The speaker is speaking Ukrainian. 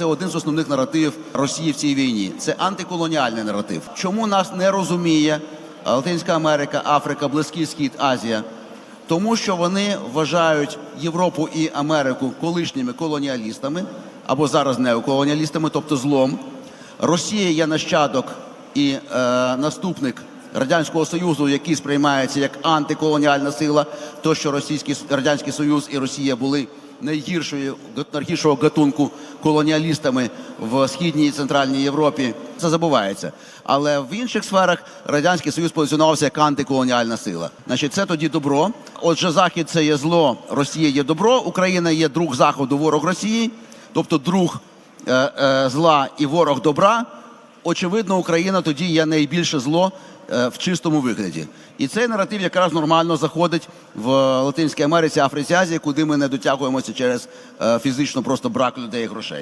це один з основних наративів Росії в цій війні. Це антиколоніальний наратив. Чому нас не розуміє Латинська Америка, Африка, Близький Схід, Азія? Тому що вони вважають Європу і Америку колишніми колоніалістами або зараз неоколоніалістами, тобто злом. Росія є нащадок і е, наступник радянського союзу, який сприймається як антиколоніальна сила. То, що Російський радянський Союз і Росія були найгіршою найгіршого гатунку колоніалістами в східній і центральній Європі. Це забувається. Але в інших сферах радянський союз позиціонувався як антиколоніальна сила. Значить, це тоді добро. Отже, захід це є зло, Росія є добро, Україна є друг заходу, ворог Росії, тобто друг е, е, зла і ворог добра. Очевидно, Україна тоді є найбільше зло е, в чистому вигляді. І цей наратив якраз нормально заходить в Латинській Америці, Африці, Азії, куди ми не дотягуємося через е, фізично просто брак людей і грошей.